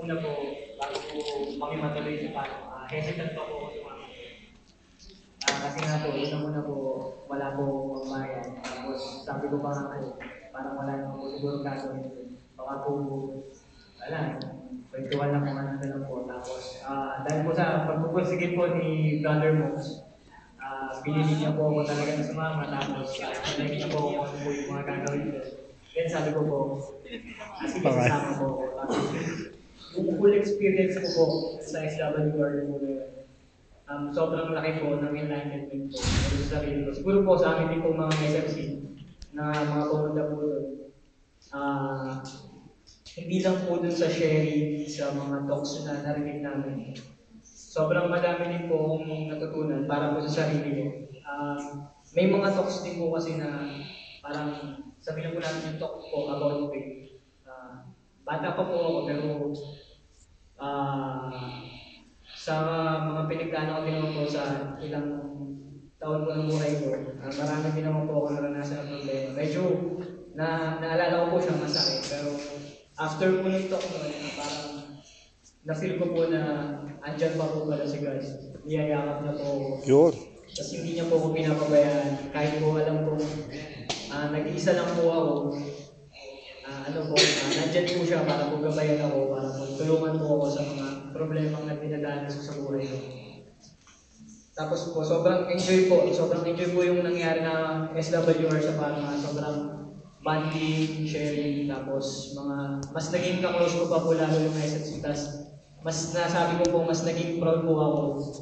una po, bago po kami matuloy sa paano, ah, hesitant pa po ako sumama. Ah, kasi nga po, una muna po, wala po pambayan. Tapos sabi ko pa nga po, parang wala naman po siguro gagawin. Baka po, wala, kwentuhan lang kung ano na lang po. Tapos, ah, dahil po sa pagpupursige po ni Brother Mox, pinili niya po ako talaga na sumama. Tapos, uh, niya po ako ano po yung mga gagawin ko. Then sabi ko po, sige, sasama po ako. Tapos, yung full experience ko po sa SWR po na yun, um, sobrang laki po ng enlightenment po sa sarili ko. Siguro po sa amin din po mga SFC na mga pumunta po doon. Ah, hindi lang po dun sa sharing sa mga talks na narinig namin. Sobrang madami din po akong natutunan para po sa sarili ko. Um, may mga talks din po kasi na parang sabihin po natin yung talk po about faith. Bata pa po ako pero ah sa mga pinagdaan ko din naman po sa ilang taon po ng buhay ko, ah, marami din naman po ako naranasan ng problema. Medyo na naalala ko po siya masakit, pero after po ng talk nun, ah, parang na-feel ko po na andyan pa po pala si God. Niyayakap niya po ako. Yun. Tapos hindi niya po ako pinapabayaan. Kahit po alam ko, ah, nag-iisa lang po ako. Ano po, siya para po gabayan ako, para po tulungan po ako sa mga problemang na dinadaanan ko sa buhay ko. Tapos po, sobrang enjoy po. Sobrang enjoy po yung nangyari na SWR sa Parma. Sobrang bonding, sharing, tapos mga, mas naging ka-close ko pa po lalo yung SSC. Tapos, mas nasabi ko po, mas naging proud po ako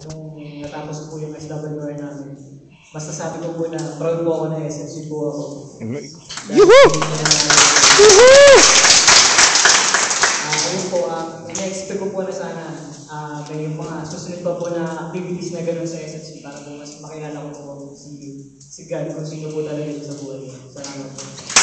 nung natapos po yung SWR namin. Mas nasabi ko po na proud po ako na SSC po ako. Yuhu! Po, ina-expect ko po na sana ah, may mga susunod pa po na activities na gano'n sa SSC para po mas makilala ko po si, si God kung sino po talaga siya sa buhay. Salamat po.